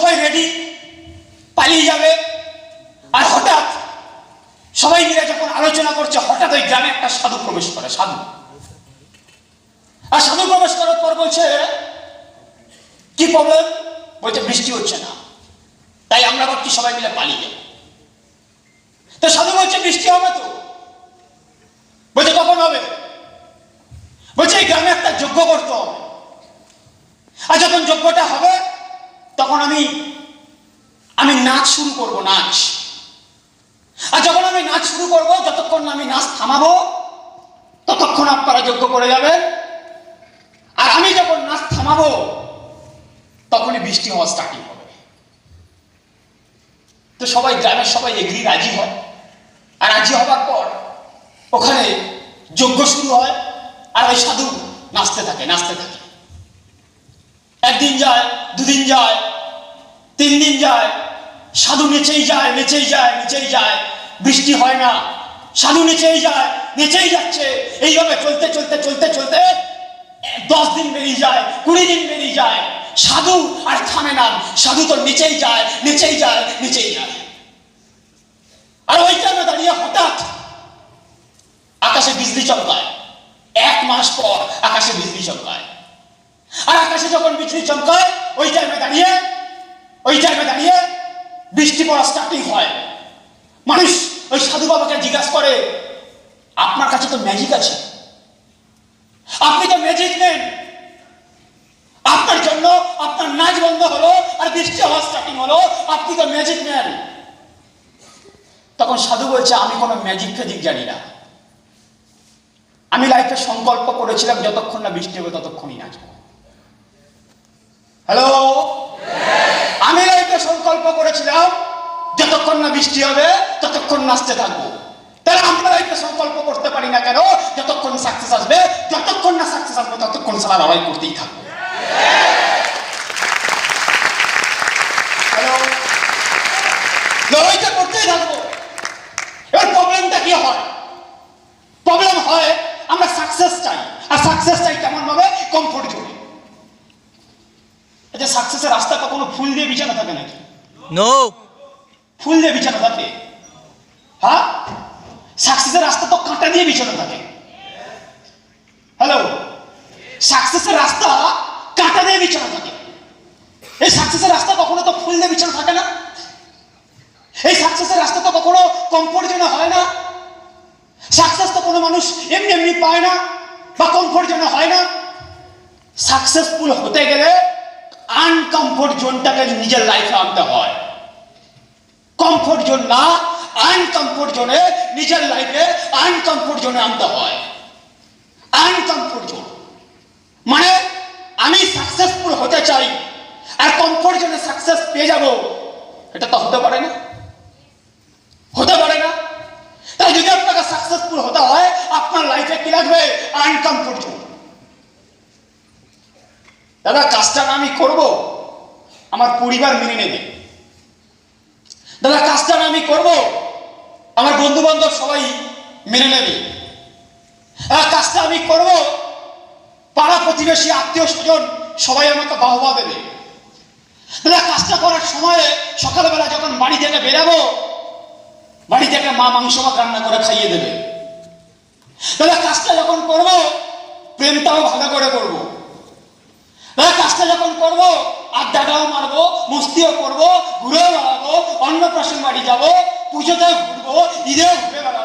সবাই রেডি পালিয়ে যাবে। আর হঠাৎ সবাই মিলে যখন আলোচনা করছে, হঠাৎ ওই গ্রামে একটা সাধু প্রবেশ করে, সাধু। আর সাধু প্রবেশ করার পর বলছে, কি প্রবলেম বলছে, বৃষ্টি হচ্ছে না। তাই আমরা ভাবছি সবাই মিলে পালিয়ে যাব তো সাধু বলছে, বৃষ্টি হবে তো? বলছে, কখন হবে? বলছে, এই গ্রামে একটা যজ্ঞ করতে হবে। আর যখন যজ্ঞটা হবে তখন আমি আমি নাচ শুরু করব, নাচ। আর যখন আমি নাচ শুরু করব, যতক্ষণ আমি নাচ থামাবো, ততক্ষণ আপনারা যজ্ঞ করে যাবেন। আর আমি যখন নাচ থামাবো, তখনই বৃষ্টি হওয়া স্টার্টিং হবে। তো সবাই গ্রামের সবাই এগ্রি রাজি হয়। আর রাজি হবার পর ওখানে যজ্ঞ শুরু হয়, আর ওই সাধু নাচতে থাকে নাচতে থাকে। একদিন যায়, দুদিন যায় তিন দিন যায়, সাধু নেচেই যায় নেচেই যায় নেচেই যায়। বৃষ্টি হয় না, সাধু নেচেই যায়, নেচেই যাচ্ছে। এইভাবে চলতে চলতে চলতে চলতে দশ দিন বেরিয়ে যায়, কুড়ি দিন বেরিয়ে যায়। সাধু আর থামে না, সাধু তো নিচেই যায় নিচেই যায় নিচেই যায়। আর ওই টাইমে দাঁড়িয়ে হঠাৎ আকাশে বিজলি চমকায়। এক মাস পর আকাশে বিজলি চমকায়। আর আকাশে যখন বিজলি চমকায়, ওই টাইমে দাঁড়িয়ে ওই টাইমে দাঁড়িয়ে বৃষ্টি পড়া স্টার্টিং হয়। মানুষ ওই সাধু বাবাকে জিজ্ঞাসা করে, আপনার কাছে তো ম্যাজিক আছে। আপনি তো ম্যাজিক নেন। আপনার জন্য আপনার নাচ বন্ধ হলো আর বৃষ্টি হওয়া স্টার্টিং হলো। আপনি তো ম্যাজিক নেন। তখন সাধু বলছে, আমি কোনো ম্যাজিক ফ্যাজিক জানি না। আমি লাইফে সংকল্প করেছিলাম, যতক্ষণ না বৃষ্টি হবে ততক্ষণই নাচবো। হ্যালো সংকল্প করেছিলাম, যতক্ষণ না বৃষ্টি হবে, ততক্ষণ নাচতে থাকব। তাহলে আমরা লাইফে সংকল্প করতে পারি না কেন? যতক্ষণ সাকসেস আসবে, যতক্ষণ না সাকসেস আসবে, ততক্ষণ সারা লড়াই করতেই থাকব। লড়াইটা করতেই থাকব। এবার প্রবলেমটা কি হয়? প্রবলেম হয়, আমরা সাকসেস চাই। আর সাকসেস চাই কেমন ভাবে কমফোর্ট জোনে আচ্ছা সাকসেসের রাস্তা কখনো ফুল দিয়ে বিছানা থাকে নাকি? No. ফুল দিয়ে বিছানা থাকে। হ্যাঁ? সাকসেসের রাস্তা তো কাঁটা দিয়ে বিছানা থাকে। হ্যালো সাকসেসের রাস্তা কাঁটা দিয়ে বিছানা থাকে। এই সাকসেসের রাস্তা কখনো তো ফুল দিয়ে বিছানা থাকে না। এই সাকসেসের রাস্তা তো কখনো কমফোর্ট জোনে হয় না। সাকসেস তো কোনো মানুষ এমনি এমনি পায় না বা কমফোর্ট জোনে হয় না। সাকসেসফুল হতে গেলে আনকমফোর্ট জোনটাকে নিজের লাইফে আনতে হয়। কমফোর্ট জোন না আনকমফোর্ট জোনে নিজের লাইফে আনকমফোর্ট জোনে আনতে হয়। আনকমফোর্ট জোন মানে আমি সাকসেসফুল হতে চাই আর কমফোর্ট জোনে সাকসেস পেয়ে যাব, এটা তো হতে পারে না। হতে পারে না। তাই যদি আপনাকে সাকসেসফুল হতে হয়, আপনার লাইফে কি লাগবে? আনকমফোর্ট জোন দাদা, কাজটা না আমি করব। আমার পরিবার মেনে নেবে। দাদা, কাজটা না আমি করব। আমার বন্ধু বান্ধব সবাই মেনে নেবে। কাজটা আমি করব। পাড়া প্রতিবেশী, আত্মীয় স্বজন সবাই আমাকে বাহবা দেবে। দাদা, কাজটা করার সময়ে সকালবেলা যখন বাড়ি থেকে বেরাবো, বাড়ি থেকে মা মাংস ভাত রান্না করে খাইয়ে দেবে। দাদা, কাজটা যখন করব, প্রেমটাও ভালো করে করব। দাদা কাজটা যখন করব আড্ডাটাও মারবো, মস্তিও করব, ঘুরেও বেড়াবো, অন্নপ্রাশন বাড়ি যাব, পুজোতেও ঘুরবো, ঈদেও ঘুরে বেড়াবো।